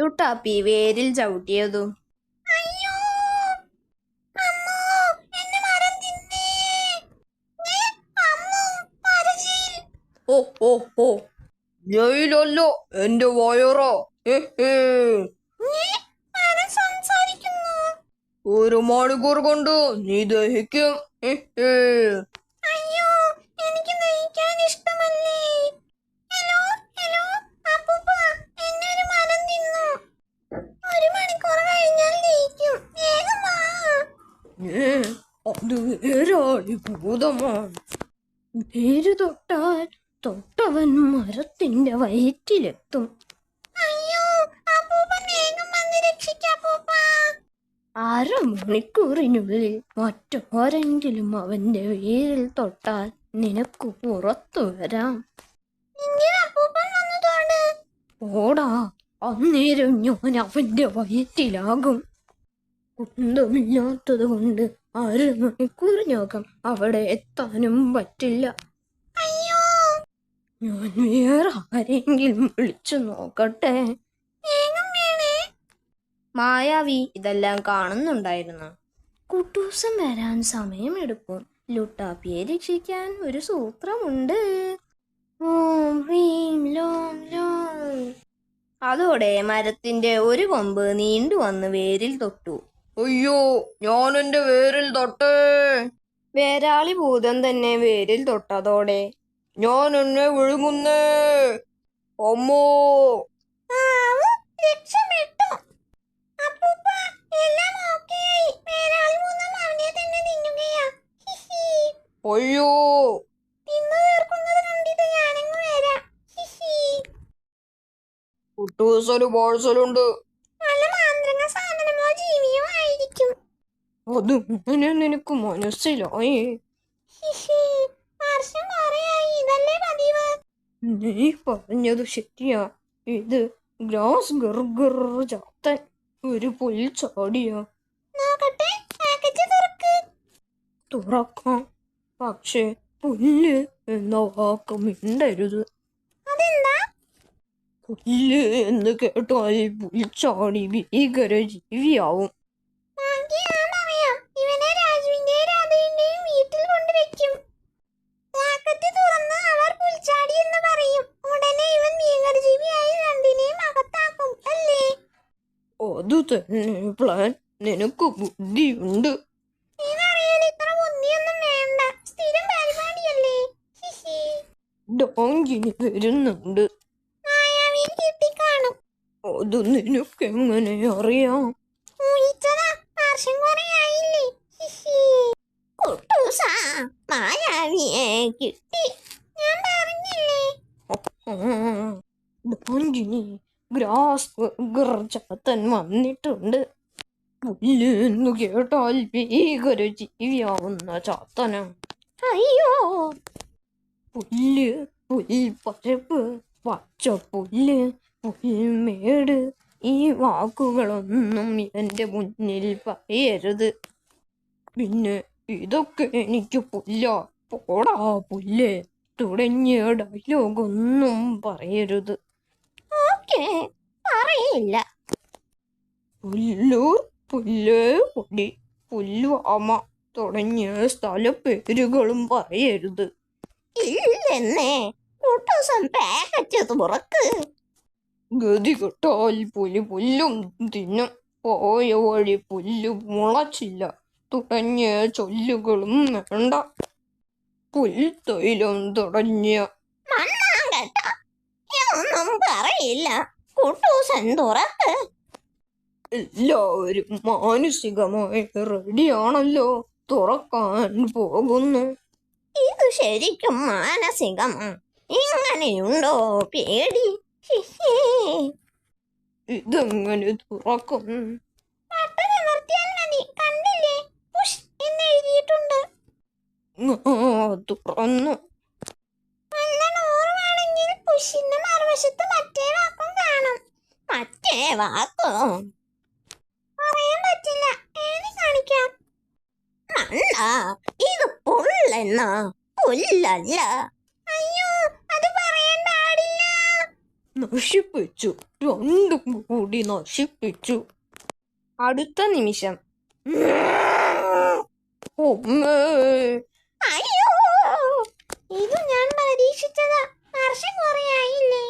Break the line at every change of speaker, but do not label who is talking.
ലുട്ടാപ്പി വേരിൽ ചവിട്ടിയതും ോ. ഓ ഓ ഓ. ജയിലല്ലോ എന്റെ വയറോ. ഒരു മണിക്കൂർ കൊണ്ട് നീ ദഹിക്കും.
അയ്യോ എനിക്ക് ദഹിക്കാൻ ഇഷ്ടമല്ലേ.
വേരാളി ഭൂതമാണ് പേര് തൊട്ടാൽ തൊട്ടവൻ മരത്തിന്റെ വയറ്റിലെത്തും. അരമണിക്കൂറിനുള്ളിൽ മറ്റാരെങ്കിലും അവന്റെ വേരിൽ തൊട്ടാൽ നിനക്ക് പുറത്തു വരാം. ഓടാ അന്നേരം ഞാൻ അവന്റെ വയറ്റിലാകും. കുന്തമില്ലാത്തത് കൊണ്ട് അരമണിക്കൂറിനകം അവിടെ എത്താനും പറ്റില്ല.
അയ്യോ.
ഞാൻ വേറെ ആരെങ്കിലും വിളിച്ചു നോക്കട്ടെ? മായാവി ഇതെല്ലാം കാണുന്നുണ്ടായിരുന്നു. കുട്ടൂസം വരാൻ സമയമെടുക്കും. ലുട്ടാപ്പിയെ രക്ഷിക്കാൻ ഒരു സൂത്രമുണ്ട്. ഓം ഹ്രീം ലോം ലോം. അതോടെ മരത്തിന്റെ ഒരു കൊമ്പ് നീണ്ടു വന്ന് വേരിൽ തൊട്ടു. അയ്യോ ഞാൻ എന്റെ വേരിൽ തൊട്ടേ. വേരാളി ഭൂതം തന്നെ വേരിൽ തൊട്ടതോടെ. ഞാൻ എന്നെ വിഴുങ്ങുന്നേ. അമ്മോ.
ആവൂ, രക്ഷപ്പെട്ടു അപ്പൂപ്പ
അത് അങ്ങനെ നിനക്ക് മനസ്സിലായി.
ഹിഹി വർഷം കുറെയായി. ഇതല്ലേ പതിവ്?
നീ പറഞ്ഞത് ശരിയാ. ഇത് ഗ്ലാസ് ഗർഗർ ചാത്തൻ ഒരു പുൽ ചാടിയ.
നോക്കട്ടെ പാക്കറ്റ് തുറക്ക്.
തുറക്കാം. പക്ഷെ പുല്ല് എന്ന വാക്ക് മിണ്ടരുത്.
അതെന്താ?
പുല്ല് എന്ന് കേട്ടാൽ പുൽച്ചാടി ഭീകര ജീവിയാവും അത് തന്നെ പ്ലാൻ നിനക്ക് ബുദ്ധിയുണ്ട്. ഡോങ്കിനി വരുന്നുണ്ട്. അത്
നിനക്ക് എങ്ങനെ അറിയാം? മായാവിയെ കിട്ടി. ഞാൻ പറഞ്ഞില്ലേ?
ഡോങ്കിനി ഗ്രാസ് ചാത്തൻ വന്നിട്ടുണ്ട്. പുല്ലെന്നു കേട്ടാൽ ഭീകര ജീവിയാവുന്ന ചാത്തന.
അയ്യോ!
പുല്ല് പുൽപ്പരപ്പ് പച്ച പുല്ല് പുൽമേട്. ഈ വാക്കുകളൊന്നും എന്റെ മുന്നിൽ പറയരുത്. പിന്നെ ഇതൊക്കെ എനിക്ക് പുല്ല പോടാ പുല്ല്. തുടങ്ങിയ ഡയലോഗൊന്നും പറയരുത്.
ഓക്കേ അറിയില്ല.
പുല്ലൂർ പുല്ല് പൊടി പുല്ലുവാമ തുടങ്ങിയ സ്ഥല പേരുകളും പറയരുത്.
ഇല്ലെന്നേ കുട്ടൂസം പാക്കറ്റ് തുറക്ക്.
ഗതി കെട്ടാൽ പുലി പുല്ലും തിന്നും. പോയ വഴി പുല്ല് മുളച്ചില്ല. തുടങ്ങിയ ചൊല്ലുകളും വേണ്ട. പുൽത്തൈലം തുടങ്ങിയ
ഇതൊന്നും പറയില്ല. കുട്ടൂസൻ തുറക്ക്
എല്ലാവരും മാനസികമായി റെഡിയാണല്ലോ തുറക്കാൻ പോകുന്നു.
ഇത് ശരിക്കും മാനസികമാ ഇങ്ങനെയുണ്ടോ പേടി.
ഇതെങ്ങനെ തുറക്കും?
ബട്ടൺ വാക്കോ? പറയാൻ പറ്റില്ല. ഏനി കാണിക്കാം. മണ്ണ ഇത് പുള്ളെന്ന പുല്ലല്ല. അയ്യോ അത് പറയാൻ പാടില്ല
നശിപ്പിച്ചു. രണ്ടും കൂടി നശിപ്പിച്ചു. അടുത്ത നിമിഷം. അയ്യോ
ഇത് ഞാൻ പ്രതീക്ഷിച്ചതാ. വർഷം കുറയായില്ലേ